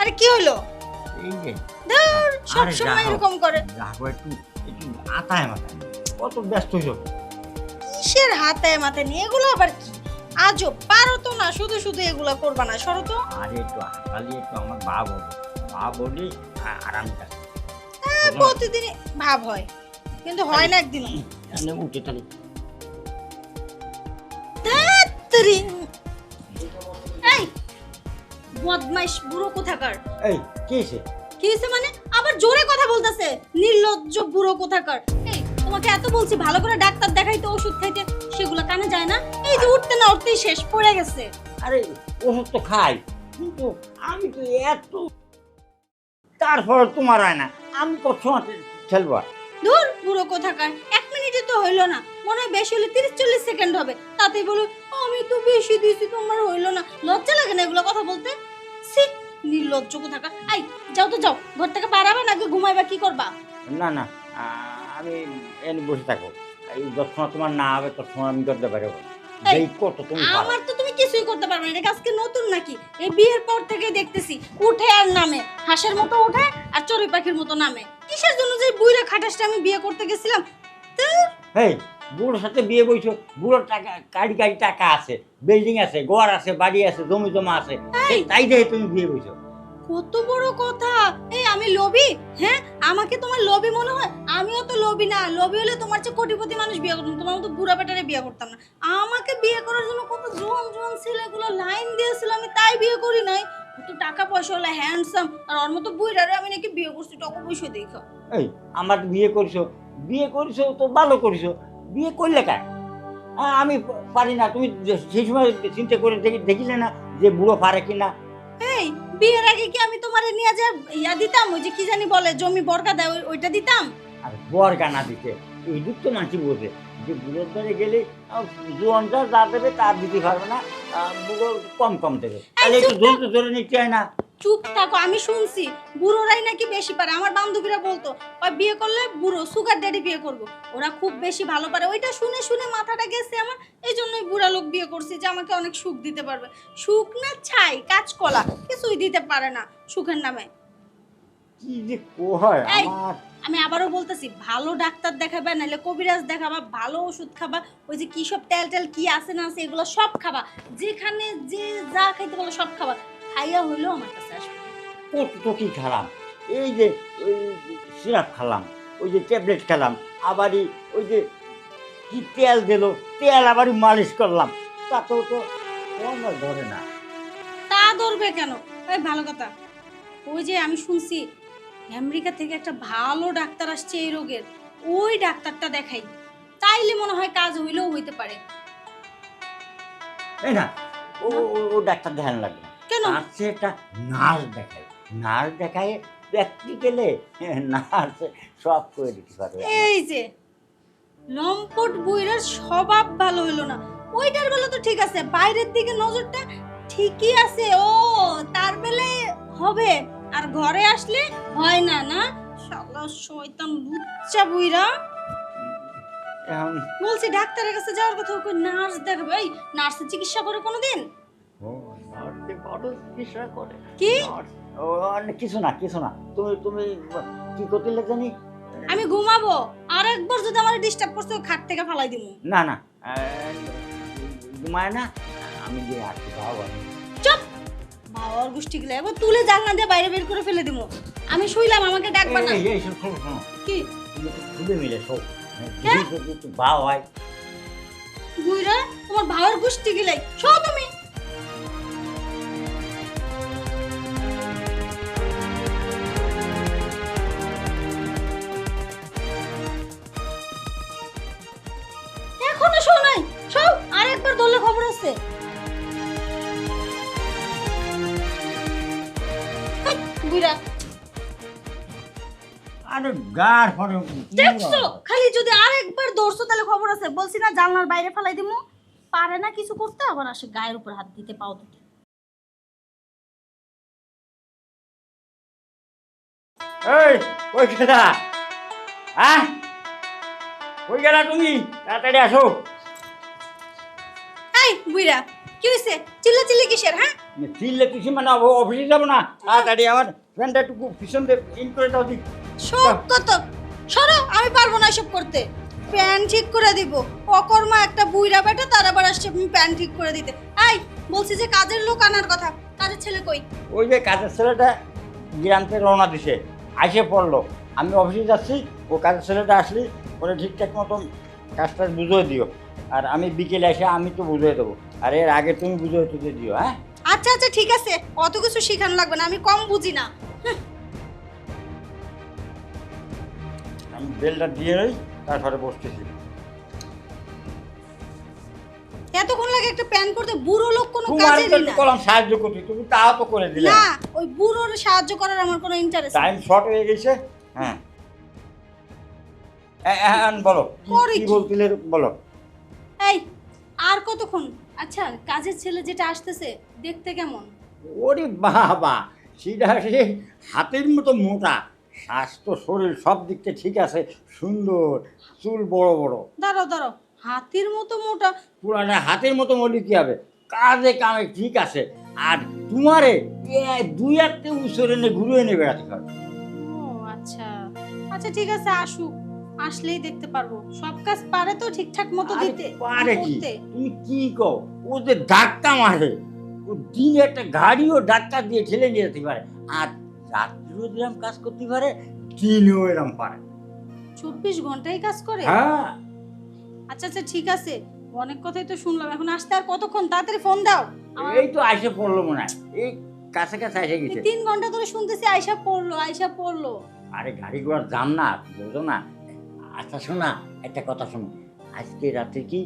আরে কি হলো? এই যে ধুর সব সময়। এরকম করে। রাখো একটু একটু আতায় মাথায় কত ব্যস্ত হইছ কিসের হাতে মাথে নিয়ে? এগুলো আবার কি? আজও পারো তো না শুধু শুধু এগুলো করবা না সরো তো। আরে একটু হাতালি একটু আমার ভাব হবে। ভাব হলে আরামটা প্রতিদিনই ভাব হয় কিন্তু হয় না একদিন উঠে তাহলে। বদমাইশ বুড়ো কোথাকার? এই কি কি মানে? আবার জোরে কথা বলতেছে। নির্লজ্জ বুড়ো কোথাকার। এই তোমাকে এত বলছি ভালো করে ডাক্তার দেখাইতে ওষুধ খাইতে সেগুলো কানে যায় না? এই যে উঠতে না উঠতেই শেষ পড়ে গেছে। আরে ওষুধ তো খাই কিন্তু আমি তো এত তারপর তোমার হয় না। আমি কত সময় খেলব? দূর বুড়ো কোথাকার। এক মিনিটে তো হইল না। মনে হয় বেশি হলে তিরিশ চল্লিশ সেকেন্ড হবে। তাতেই বলো আমি তো বেশি দিয়েছি তোমার হইল না। লজ্জা লাগে না এগুলো কথা বলতে? সি নির্লজ্জ কোথাকার আই যাও তো যাও ঘর থেকে বাড়াবা নাকি ঘুমাইবা কি করবা? না না আমি এনে বসে থাকব। এই যতক্ষণ তোমার না হবে ততক্ষণ আমি করতে পারব এই, এই কত তুমি আমার তো তুমি কিছুই করতে পারবে না। এটা আজকে নতুন নাকি? এই বিয়ের পর থেকে দেখতেছি উঠে আর নামে। হাঁসের মতো উঠে আর চড়ুই পাখির মতো নামে। কিসের জন্য যে বুইরা খাটাসটা আমি বিয়ে করতে গেছিলাম? এই বুড়োর সাথে বিয়ে বইছো বুড়োর টাকা গাড়ি গাড়ি টাকা আছে বিল্ডিং আছে ঘর আছে বাড়ি আছে জমি জমা আছে এই! তাই দেখে তুমি বিয়ে বইছো। কত বড় কথা! এই আমি লোভী? হ্যাঁ? আমাকে তোমার লোভী মনে হয়? আমিও তো লোভী না। লোভী হলে তোমার চেয়ে কোটিপতি মানুষ বিয়ে করতাম তোমার মতো বুড়া বেটারে বিয়ে করতাম না। আমাকে বিয়ে করার জন্য কত জোয়ান জোয়ান ছেলেগুলো লাইন দিয়েছিল আমি তাই বিয়ে করি নাই। কত টাকা পয়সা হলো হ্যান্ডসাম আর ওর মতো বুড়ারে আমি নাকি বিয়ে করছি টাকা পয়সা দেখো। এই আমার বিয়ে করছ। বিয়ে করছ তো ভালো করছ। বিয়ে করলে কার আমি পারি না তুমি সেই সময় চিন্তা করে দেখি দেখিলে না যে বুড়ো পারে কিনা এই বিয়ের আগে কি আমি তোমারে নিয়ে যা ইয়া দিতাম? ওই যে কি জানি বলে জমি বরকা দেয় ওইটা দিতাম? আর বর গানা দিতে এই দিক তো মানুষ বোঝে যে বুড়োর ধরে গেলে জোয়ানটা যা দেবে তার দিতে পারবে না বুড়ো কম কম দেবে। তাহলে একটু জোরে নিতে হয় না। চুপ থাকো আমি শুনছি। বুড়োরাই নাকি বেশি পারে আমার বান্ধবীরা বলতো ওই বিয়ে করলে বুড়ো সুগার ড্যাডি বিয়ে করব। ওরা খুব বেশি ভালো পারে। ওইটা শুনে শুনে মাথাটা গেছে আমার এই জন্যই বুড়া লোক বিয়ে করছি যে আমাকে অনেক সুখ দিতে পারবে। সুখ না ছাই কাঁচকলা কিছুই দিতে পারে না সুখের নামে। কি যে এই। আমার। আমি আবারও বলতেছি ভালো ডাক্তার দেখাবা নাহলে কবিরাজ দেখাবা ভালো ওষুধ খাবা ওই যে কি সব তেল টেল কি আছে না আছে এগুলো সব খাবা। যেখানে যে যা খাইতে বলো সব খাবা। খাইয়া হইলেও আমার কাছে আসবে। কত তো কি খেলাম এই যে ওই সিরাপ খেলাম ওই যে ট্যাবলেট খেলাম আবারই ওই যে কি তেল দিল তেল আবারই মালিশ করলাম তাতেও তো আমার ধরে না। তা ধরবে কেন? এই ভালো কথা। ওই যে আমি শুনছি আমেরিকা থেকে একটা ভালো ডাক্তার আসছে এই রোগের ওই ডাক্তারটা দেখাই। চাইলে মনে হয় কাজ হইলেও হইতে পারে। তাই না ও ও- ডাক্তার ধ্যান। কেন তার চেয়ে একটা নার্স নার্স দেখায় প্র্যাকটিক্যালে নার্স সব করে দিতে পারবে। এই যে লম্পট বইরার স্বভাব ভালো হইল না। ওইটার বেলা তো ঠিক আছে বাইরের দিকে নজরটা ঠিকই আছে। ও তার বেলে হবে। আর ঘরে আসলে হয় না না? শালা শয়তান লুচ্চা বুইরা। বলছি ডাক্তারের কাছে যাওয়ার কথা ওকে নার্স দেখাবে। এই নার্সের চিকিৎসা করে কোনোদিন? বড় চিকিৎসা করে। কি? নার্স, ও না, কিছু না কিছু না। তুমি তুমি কি করতে জানি? আমি ঘুমাবো। আর একবার যদি আমার ডিস্টার্ব করছে খাট থেকে ফালাই দিব না না। ঘুমায় না আমি যে বাবা চুপ! বাবার গোষ্ঠী গুলো একবার তুলে জানলা দিয়ে বাইরে বের করে ফেলে দিব আমি শুইলাম আমাকে ডাকবা না। এই শোনো শোনো কি? খুলে মিলে শো হ্যাঁ? হয়। বুইরা তোমার ভাবার গোষ্ঠী গিলাই শো তুমি। ধরলে খবর আছে? বুইরা আরে গার পরে দেখছ? খালি যদি আরেকবার দৌড়ছো তাহলে খবর আছে। বলছি না জানলার বাইরে ফেলাই দিমু। পারে না কিছু করতে আবার আসে গায়ের উপর হাত দিতে পাও দিতে। এই কই গেলা? হ্যাঁ? কই গেলা তুমি? তাড়াতাড়ি আসো। এই বুইরা কি হয়েছে চিল্লা চিল্লি কিসের হ্যাঁ? চিল্লে কিছু মানে অফিসে যাব না? তাড়াতাড়ি আমার ফ্যানটা একটু পিছন দিয়ে ইন করে দাও দিক সব কত? সরো আমি পারব না এসব করতে। প্যান ঠিক করে দিব। অকর্মা একটা বুইরা বেটা তার আবার আসছে প্যান ঠিক করে দিতে। এই বলছি যে কাজের লোক আনার কথা। কাজের ছেলে কই? ওই যে কাজের ছেলেটা গ্রাম থেকে রওনা দিছে। আইসে পড়ল। আমি অফিসে যাচ্ছি ও কাজের ছেলেটা আসলি ওরা ঠিকঠাক মতন কাজটা বুঝিয়ে দিও। আর আমি বিকেলে এসে আমি তো বুঝিয়ে দেবো। আর এর আগে তুমি বুঝে টুঝে দিও হ্যাঁ? আচ্ছা আচ্ছা ঠিক আছে। অত কিছু শেখানো লাগবে না আমি কম বুঝি না। আমি বেলটা দিয়ে তারপরে বসতেছি। এতক্ষণ লাগে একটা প্যান করতে বুড়ো লোক কোনো তোমার কাজেরই না। কলম সাহায্য করছি তুমি তাও তো করে দিলে। না ওই বুড়োর সাহায্য করার আমার কোনো ইন্টারেস্ট টাইম শর্ট হয়ে গেছে হ্যাঁ। এ- এখন বলো কি- করে কি কি? বলছিলে বলো। আর কতক্ষণ? আচ্ছা কাজের ছেলে যেটা আসতেছে দেখতে কেমন? ওরে বাবা সেটা সে হাতের মতো মোটা। স্বাস্থ্য শরীর সব দিক থেকে ঠিক আছে সুন্দর চুল বড় বড়। দাঁড়াও দাঁড়াও হাতির মতো মোটা? পুরানো হাতের মতো মলি কি হবে? কাজে কামে ঠিক আছে আর তোমারে এ দুই একটা উসরে এনে ঘুরে এনে বেড়াতে পারবে ও আচ্ছা। আচ্ছা ঠিক আছে আসুক। আসলেই দেখতে পারব। সব কাজ পারে তো ঠিকঠাক মতো দিতে পারে কি? করতে? তুমি কি কও? ও যে ধাক্কা মারে ও দিনে একটা গাড়িও ধাক্কা দিয়ে ঠেলে নিয়ে যেতে পারে। আর রাত্রিও এরকম কাজ করতে পারে দিনেও এরকম পারে। চব্বিশ ঘন্টাই কাজ করে? হ্যাঁ। আচ্ছা আচ্ছা ঠিক আছে। অনেক কথাই তো শুনলাম। এখন আসতে আর কতক্ষণ? তাড়াতাড়ি ফোন দাও। আমার- এই তো আইসে পড়ল মনে হয়। এই কাছে কাছে এসে এই গেছে। তিন ঘণ্টা ধরে শুনতেছি আয়সা পড়ল আয়সা পড়ল। আরে গাড়ি ঘোড়ার দাম না বুঝো না। আচ্ছা শোনা একটা কথা শোনো। আজকে রাতে কি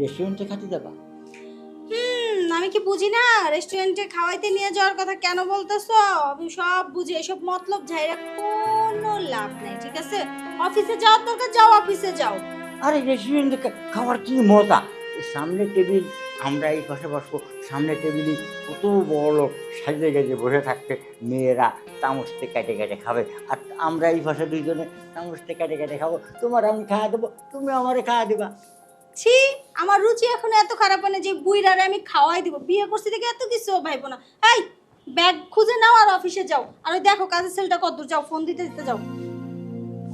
রেস্টুরেন্টে খাতে যাবা? হুম আমি কি বুঝি না? রেস্টুরেন্টে খাওয়াইতে নিয়ে যাওয়ার কথা কেন বলতেছো? আমি সব বুঝি এসব মতলব ঝাইরা কোনো লাভ নেই ঠিক আছে? অফিসে যাওয়ার দরকার যাও অফিসে যাও। আরে রেস্টুরেন্টে খাওয়ার কি মজা? এই সামনে টেবিল আমরা এই পাশে বসবো। সামনে টেবিলে কত বড় লোক সাজে গেজে বসে থাকবে। মেয়েরা চামচতে কেটে কেটে খাবে। আর আমরা এই পাশে দুইজনে চামচতে কেটে কেটে খাব। তোমার আমি খাওয়া দেবো তুমি আমারে খাওয়া দেবা। ছি আমার রুচি এখন এত খারাপ হয় না যে বুইরারে আমি খাওয়াই দিব। বিয়ে করছি দেখে এত কিছু ভাইবো না। এই ব্যাগ খুঁজে নাও আর অফিসে যাও। আর ওই দেখো কাজের ছেলেটা কতদূর যাও ফোন দিতে দিতে যাও।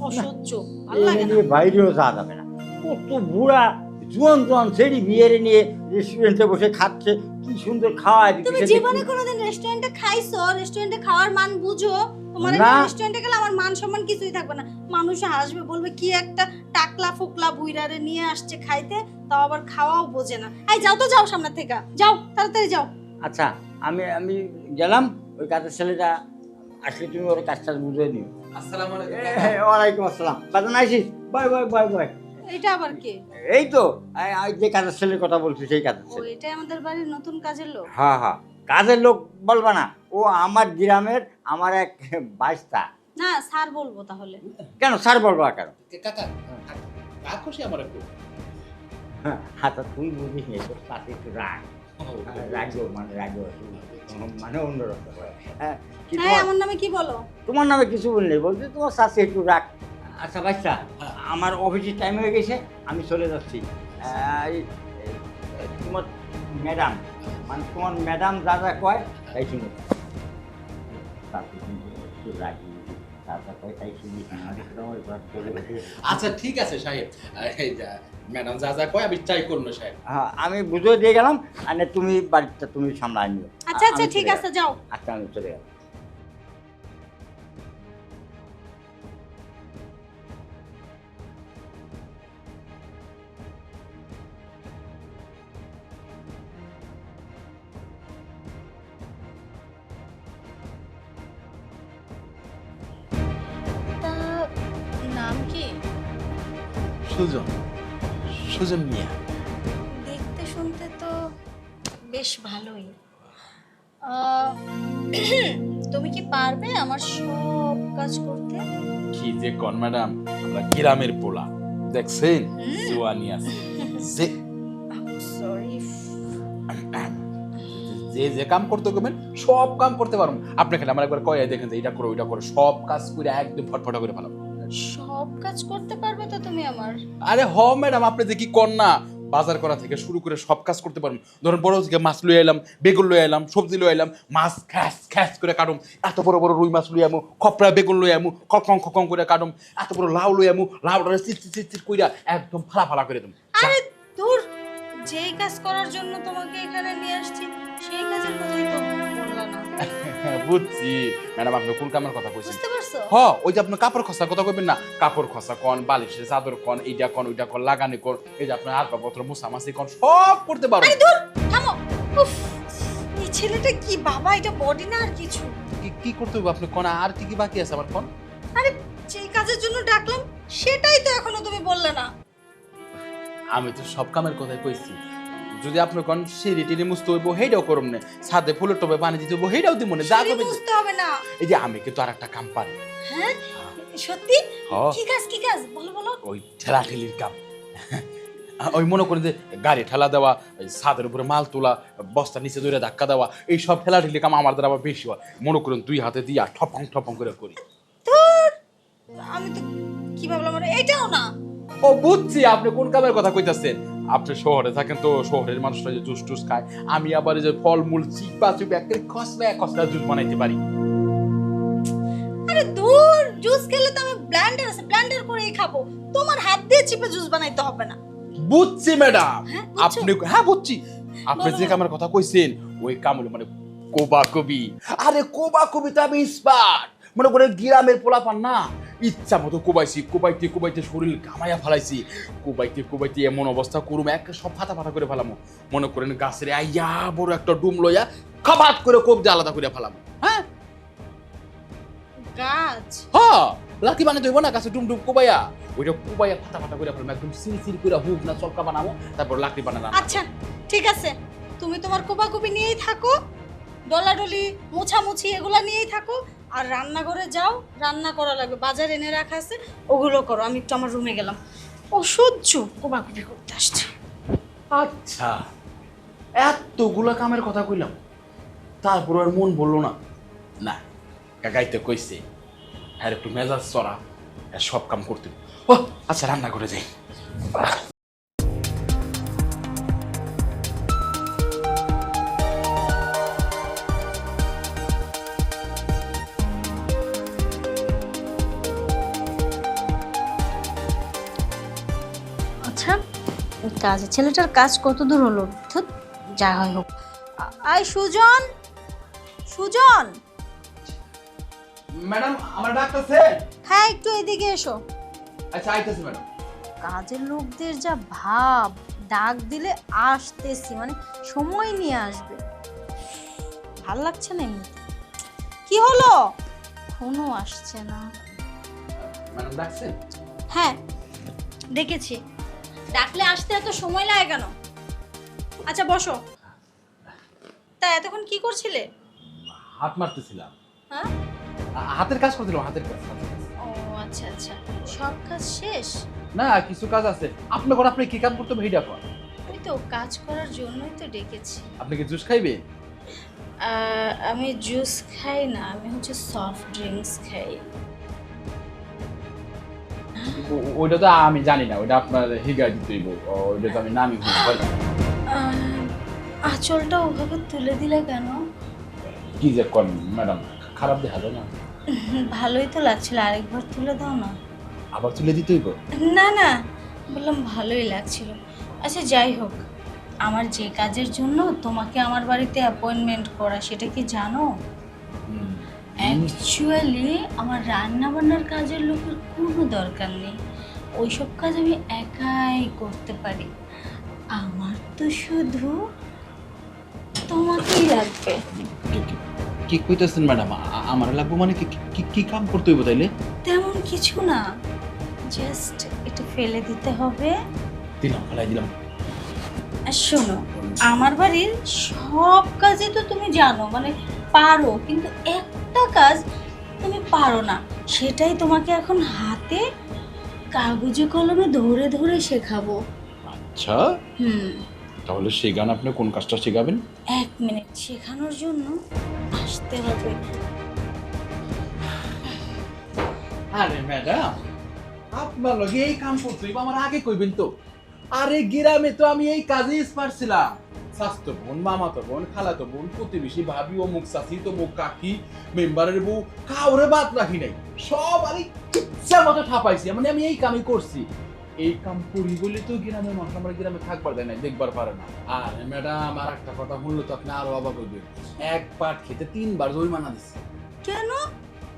অসহ্য ভালো লাগে না। বাইরেও যাওয়া যাবে না। কত বুড়া জোয়ান জোয়ান ছেড়ি বিয়েরে নিয়ে রেস্টুরেন্টে বসে খাচ্ছে। কি সুন্দর খাওয়া তুমি জীবনে কোনোদিন রেস্টুরেন্টে খাইছো? রেস্টুরেন্টে খাওয়ার মান বুঝো? তোমার রেস্টুরেন্টে গেলে আমার মান সম্মান কিছুই থাকবে না। মানুষ হাসবে বলবে কি একটা টাকলা ফুকলা বুইরারে নিয়ে আসছে খাইতে তাও আবার খাওয়াও বোঝে না। এই যাও তো যাও সামনে থেকে। যাও তাড়াতাড়ি যাও। আচ্ছা আমি আমি গেলাম ওই কাজের ছেলেটা আসলে তুমি ওর কাজটা বুঝে নিও। আসসালামু আলাইকুম। হ্যাঁ, ওয়ালাইকুম আসসালাম। বাজান ISIS? Bye bye bye bye. এটা আবার কে? এই তো যে কাজের ছেলের কথা বলছি সেই কাজের ছেলে। এটাই আমাদের বাড়ির নতুন কাজের লোক? হ্যাঁ হ্যাঁ। কাজের লোক বলবা না। ও আমার গ্রামের আমার এক বাইস্তা না স্যার বলব তাহলে। কেন স্যার বলবা কেন? কাকা খুশি আমার একটু? হ্যাঁ, আচ্ছা তুই বুঝিস নি তোর সাথে একটু রাগ। মানে রাগও মানে অন্যরকম হয়। হ্যাঁ তোমার- আমার নামে কি বলো? তোমার নামে কিছু বললে বলছি তোমার সাথে একটু রাগ। আচ্ছা বাচ্চা হ্যাঁ। আমার অফিসের টাইম হয়ে গেছে আমি চলে যাচ্ছি। তোমার ম্যাডাম মানে তোমার ম্যাডাম যা যা কয় তাই শুনো। আচ্ছা ঠিক আছে সাহেব। ম্যাডাম যা যা কয় আমি চাই করব সাহেব। হ্যাঁ আমি বুঝিয়ে দিয়ে গেলাম আর তুমি বাড়িটা তুমি সামলায় নিও। আচ্ছা আচ্ছা ঠিক আছে যাও। আচ্ছা আমি চলে গেলাম। নাম কি? সুজন। সুজন মিয়া। দেখতে শুনতে তো বেশ ভালোই। তুমি কি পারবে আমার সব কাজ করতে? কি যে কন ম্যাডাম? আমরা গ্রামের পোলা। দেখছেন? জোয়ানি আছে। যে সরি যে যে কাম করতে গেবেন সব কাম করতে পারবেন আপনি খালি আমার একবার কয়ে দেখেন যে এটা করো ওইটা করো। সব কাজ করে একদম ফটফটা করে ভালো সব কাজ করতে পারবে তো তুমি আমার? আরে হ ম্যাডাম আপনি দেখি কি কর না বাজার করা থেকে শুরু করে সব কাজ করতে পারব ধরুন বড় থেকে মাছ লই এলাম বেগুন লই এলাম সবজি লই এলাম মাছ খ্যাস খ্যাস করে কাটুম। এত বড় বড় রুই মাছ লই আমু খপরা বেগুন লই আমু খকং খকং করে কাটুম। এত বড় লাউ লই আমু লাউটা চিট চিট চিট কইরা একদম ফালা ফালা করে দেবো। আরে দূর যেই কাজ করার জন্য তোমাকে এখানে নিয়ে আসছি সেই কাজের কথাই তো। বুঝছি। ম্যাডাম আপনি কোন কামের কথা কইছেন বুঝতে পারছ? হ ওই যে আপনি কাপড় খসার কথা কইবেন না? কাপড় খসা কন বালিশের চাদর কন এইটা কন ওইটা কন লাগানি কন এই যে আপনার আসবাবপত্র মুসামাসি কন সব করতে পারো। আরে দূর থামো। উফ এই ছেলেটা কি বাবা এটা বডি না আর কিছু? কি- কি করতে হবে আপনি কোন? আর কি কি বাকি আছে আমার কোন? আরে যেই কাজের জন্য ডাকলাম সেটাই তো এখনও তুমি বললে না। আমি তো সব কামের কথাই কইছি। যদি আপনি কোন সিঁড়ি টিড়ি মুছতে হইব হেইটাও করুম না। ছাদে ফুলের টবে পানি দিতে হইব হেইটাও দিব না যা সিঁড়ি করবে বুঝতে হবে না। এই যে আমি কিন্তু আর একটা কাম পারি। হ্যাঁ? সত্যি? কি কাজ কি কাজ? বলো বলো। ওই ঠেলা ঠেলির কাম। ওই মনে করেন যে গাড়ি ঠেলা দেওয়া ছাদের উপরে মাল তোলা বস্তা নিচে ধরে ধাক্কা দেওয়া এই সব ঠেলা ঠেলি কাম আমার দ্বারা আবার বেশি হয়। মনে করেন দুই হাতে দিয়া ঠপং ঠপং করে করি। আমি তো কি ভাবলাম এটাও না। ও বুঝছি আপনি কোন কামের কথা কইতাছেন? আপনি শহরে থাকেন তো শহরের মানুষরা যে জুস টুস খায় আমি আবার যে ফলমূল চিপা চিপা একের কসলা কসলা জুস বানাইতে পারি। আরে দূর জুস খেলে তো আমি ব্লেন্ডার আছে ব্লেন্ডার করেই খাব। তোমার হাত দিয়ে চিপে জুস বানাইতে হবে না। বুঝছি ম্যাডাম। হ্যাঁ? আপনি হ্যাঁ বুঝছি। আপনি যে। কামের কথা কইছেন ওই কাম হলো মানে কোবা কবি আরে কোবা কবিতা আমি স্পার্ট মনে করে গ্রামের পোলাপান না ইচ্ছা মতো কোবাইছি কোবাইতে কোবাইতে শরীর কামাইয়া ফেলাইছি। কোবাইতে কোবাইতে এমন অবস্থা করুম এক সব ফাটা ফাটা করে ফেলামো। মনে করেন গাছের আইয়া বড় একটা ডুম লইয়া খাবাত করে দিয়ে আলাদা করে ফেলামো। হ্যাঁ? গাছ? হ্যাঁ লাকি বানাতে হইব না গাছে ডুম ডুম কোবাইয়া। ওইটা কোবাইয়া ফাটা ফাটা করে ফেলাম একদম সিল সিল করে হুক না চলকা বানাবো তারপর লাকড়ি বানালাম আচ্ছা ঠিক আছে। তুমি তোমার কোপাকুপি নিয়েই থাকো ডলাডলি মোছামুছি এগুলা নিয়েই থাকো আর রান্নাঘরে যাও, রান্না করা লাগবে। বাজার এনে রাখা আছে, ওগুলো করো। আমি একটু আমার রুমে গেলাম। অসহ্য কোপাকুপি করতে আসছে? আচ্ছা এতগুলো কামের কথা কইলাম তারপর আর মন বলল না। না কাকাইতে কইছে আর একটু মেজাজ চড়া সব কাম করতে। ও আচ্ছা রান্না করে যাই। কাজের ছেলেটার কাজ কত দূর হলো যা হয় হোক। আ- আই সুজন! সুজন! ম্যাডাম আমার ডাকতেছে হ্যাঁ একটু এদিকে এসো। আচ্ছা আইতেছে ম্যাডাম। কাজের লোকদের যা ভাব ডাক দিলে আসতেছি মানে সময় নিয়ে আসবে। ভালো লাগছে না এমনিতে? কি হলো? ফোনও আসছে না। ম্যাডাম ডাকছেন? হ্যাঁ দেখেছি ডাকলে আসতে এত সময় লাগে কেন? আচ্ছা বসো। তা এতক্ষণ কি করছিলে? হাত মারতেছিলাম। হ্যাঁ? হাতের কাজ করছিলাম হাতের কাজ ও আচ্ছা আচ্ছা। সব কাজ শেষ? না কিছু কাজ আছে। আপনি কোন আপনি কি কাম করতে হবে কর ওই তো কাজ করার জন্যই তো ডেকেছি। আপনি কি জুস খাইবে? আমি জুস খাই না আমি হচ্ছে সফট ড্রিঙ্কস খাই। ওইটা তো আমি জানি না ওইটা আপনার হিগা হইব ওইটা তো আমি নামি ভুল আহ, আঁচলটা ওভাবে তুলে দিলে কেন? কি যে করেন ম্যাডাম খারাপ দেখা যায় না? ভালোই তো লাগছিল আরেকবার তুলে দাও না। আবার তুলে দিতে হইব না না বললাম ভালোই লাগছিল। আচ্ছা যাই হোক আমার যে কাজের জন্য তোমাকে আমার বাড়িতে অ্যাপয়েন্টমেন্ট করা সেটা কি জানো? অ্যাকচুয়ালি আমার রান্নাবান্নার কাজের লোকের কোনো দরকার নেই। ওইসব কাজ আমি একাই করতে পারি। আমার তো শুধু তোমাকেই লাগবে। কি কইতেছেন ম্যাডাম? আমার লাগবো মানে কি কি- কি কাম করতে হইব তাইলে? তেমন কিছু না। জাস্ট এটা ফেলে দিতে হবে। দিলাম ফেলাই দিলাম। আর শোনো আমার বাড়ির সব কাজই তো তুমি জানো। মানে পারো কিন্তু একটা কাজ তুমি পারো না। সেটাই তোমাকে এখন হাতে কাগজে কলমে ধরে ধরে শেখাবো। আচ্ছা। হুম। তাহলে সেই গান আপনি কোন কাজটা শেখাবেন? এক মিনিট শেখানোর জন্য আসতে হবে। আরে ম্যাডাম আপনার লগে এই কাম করতে আমার আগে কইবেন তো। আরে গ্রামে তো আমি এই কাজে এক্সপার্ট ছিলাম। স্বাস্থ্য বোন মামাতো বোন খালাতো বোন প্রতিবেশী ভাবি ও মুখ চাচি তো মুখ কাকি মেম্বারের বউ কাউরে বাদ রাখি নাই। সব আরে ইচ্ছা মতো ঠাপাইছি মানে আমি এই কামই করছি। এই কাম করি বলে তো গ্রামের মানুষ আমার গ্রামে থাকবার দেয় না দেখবার পারে না। আর ম্যাডাম আর একটা কথা বলল তো আপনি আরও অবাক হইবেন এক পাট খেতে তিনবার জরিমানা দিচ্ছে কেন?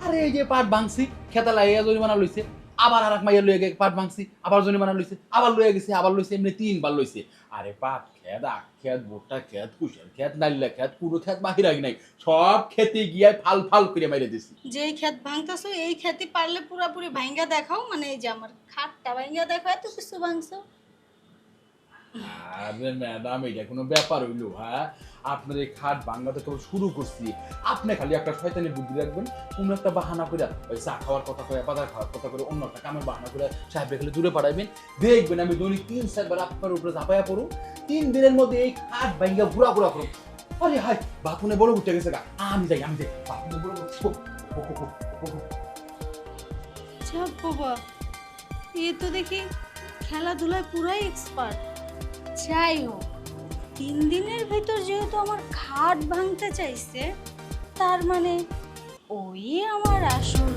আরে এই যে পাট ভাঙছি খেতা লাইয়া জরিমানা লইছে আবার আর এক মাইয়া লইয়া গিয়ে পাট ভাঙছি আবার জরিমানা লইছে আবার লইয়া গেছে আবার লইছে এমনি তিনবার লইছে। আরে পাট খেত খেত ভুট্টা খেত কুশের খেত নালিলা খেত পুরো খেত বাহির আগে নাই। সব খেতে গিয়ে ফাল ফাল করে মাইরে দিছি। যে খেত ভাঙতাছো, এই খেতে পারলে পুরাপুরি ভাঙ্গা দেখাও মানে এই যে আমার খাটটা ভাঙ্গা দেখাও, এত কিছু ভাঙছো। আরে ম্যাডাম, এটা কোনো ব্যাপার হ্যাঁ? আপনার এই খাট কেবল শুরু করছি। আপনি খালি একটা শয়তানি বুদ্ধি রাখবেন, কোন একটা বাহানা করে ওই চা খাওয়ার কথা করে খাওয়ার কথা করে অন্য একটা কামের বাহানা করে সাহেব খালি দূরে দেখবেন আমি দৈনিক তিন আপনার উপরে ঝাঁপাইয়া পড়ু তিন দিনের মধ্যে এই খাট ঘুরা ঘুরা করুন আরে হাই বড় উঠে গেছে আমি যাই আমি যাই। বড় বাবা, এ তো দেখি খেলাধুলায় পুরাই এক্সপার্ট যাই হোক তিন দিনের ভিতর যেহেতু আমার খাট ভাঙতে চাইছে, তার মানে ওই আমার আসল